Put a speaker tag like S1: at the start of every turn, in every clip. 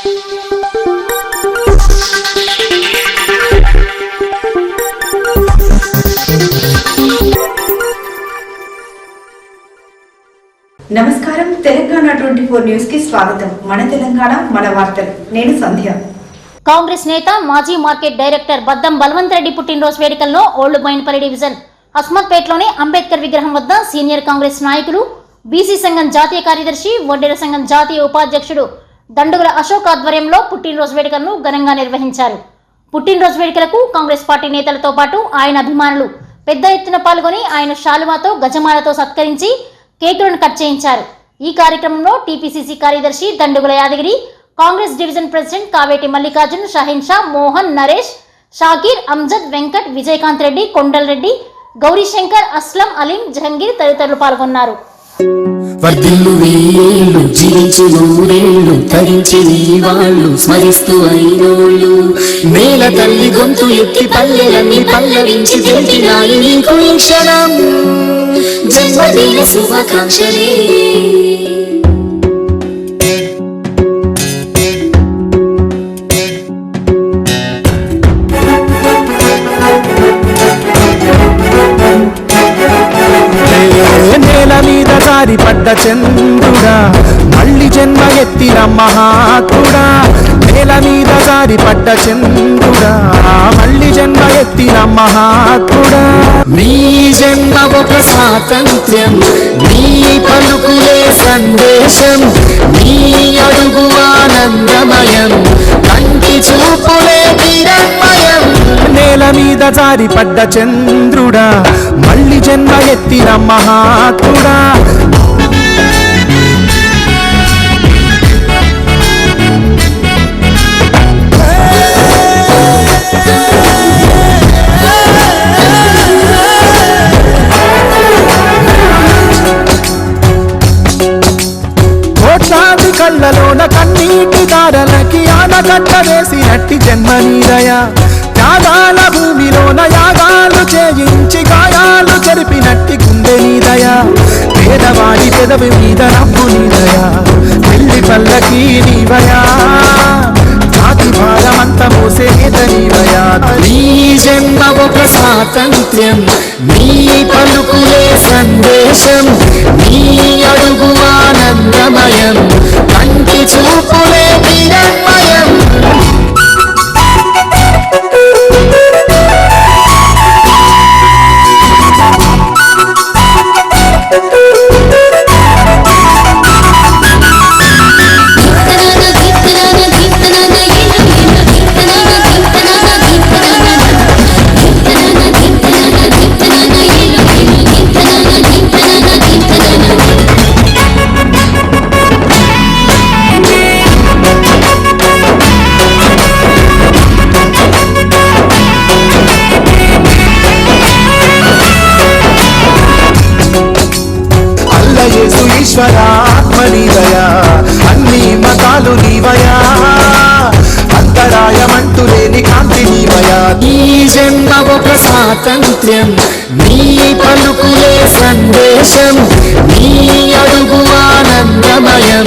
S1: నమస్కారం. Telangana twenty four న్యూస్కి స్వాగతం. మన తెలంగాణ మన వార్తలు. నేను సంధ్య.
S2: కాంగ్రెస్ నేత మాజీ మార్కెట్ డైరెక్టర్ బద్దం బలవంత్ రెడ్డి పుట్టినరోజు వేడుకల్లో ఓల్డ్ బైన్పల్లి డివిజన్ అస్మత్పేటలోని అంబేద్కర్ విగ్రహం వద్ద సీనియర్ కాంగ్రెస్ నాయకులు బీసీ సంఘం జాతీయ కార్యదర్శి వడ్డెర సంఘం జాతీయ ఉపాధ్యక్షుడు దండుగుల అశోక్ ఆధ్వర్యంలో పుట్టినరోజు వేడుకలను ఘనంగా నిర్వహించారు. పుట్టినరోజు వేడుకలకు కాంగ్రెస్ పార్టీ నేతలతో పాటు ఆయన అభిమానులు పెద్ద ఎత్తున పాల్గొని ఆయన శాలువాతో గజమాలతో సత్కరించి కేకులను కట్ చేయించారు. ఈ కార్యక్రమంలో టీపీసీసీ కార్యదర్శి దండుగుల యాదగిరి కాంగ్రెస్ డివిజన్ ప్రెసిడెంట్ కావేటి మల్లికార్జున్ షాహీన్ షా మోహన్ నరేష్ షాకీర్ అంజద్ వెంకట్ విజయకాంత్ రెడ్డి కొండల్ రెడ్డి గౌరీశంకర్ అస్లం అలీం జహంగీర్ తదితరులు పాల్గొన్నారు.
S3: వర్ధిల్లు వేళ్ళు జీవించి నూరేళ్ళు ధరించి వాళ్ళు స్మరిస్తూ అయినోళ్ళు. నేల తల్లి గొంతు ఎత్తి పల్లెలన్నీ పల్లవించి తెలిపినాయి నీకు క్షణం జన్మదిన శుభాకాంక్షలే.
S4: మీద పడ్డ చంద్రుడా మళ్ళీ జన్మ ఎత్తిన మహాత్ముడా నేల మీద జారి పడ్డ చంద్రుడా మళ్ళీ జన్మ ఎత్తిన మహాత్ముడా.
S3: నీ జన్మ ఒక స్వాతంత్ర్యం నీ పలుకులే సందేశం నీ అడుగు ఆనందమయం కంటి చూపులే కిరణ్మయం
S4: నేల మీద జారి పడ్డ చంద్రుడా మళ్ళీ జన్మ ఎత్తిన మహాత్ముడా కోట్లాది కళ్ళలోన కన్నీటి దారలకి ఆనకట్ట వేసినట్టి జన్మ నీదయ త్యాగాల భూమిలోన యాగాలు చేయించి గాయాలు చెరిపినట్టి గుండె నీదయ పేదవాడి పెదవి మీద నవ్వు నీదయ పెళ్ళి పల్లకి నీవయా.
S3: నీ స్వాతంత్ర్యం నీ పలుకులే సందేశం. నీ అడుగు ఆనందమయం. కంటి చూపు
S4: ఈశ్వర ఈశ్వర ఆత్మనీదయా అన్ని మతాలు నీవయా? అంతరాయమంటూ లేని కాంతి నీవయా?
S3: నీ జన్మ ఒక స్వాతంత్ర్యం నీ పలుకులే సందేశం నీ అడుగు ఆనందమయం.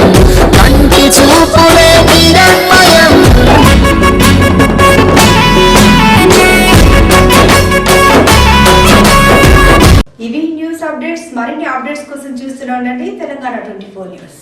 S3: చూస్తూనే ఉండండి తెలంగాణ ట్వంటీ ఫోర్ న్యూస్.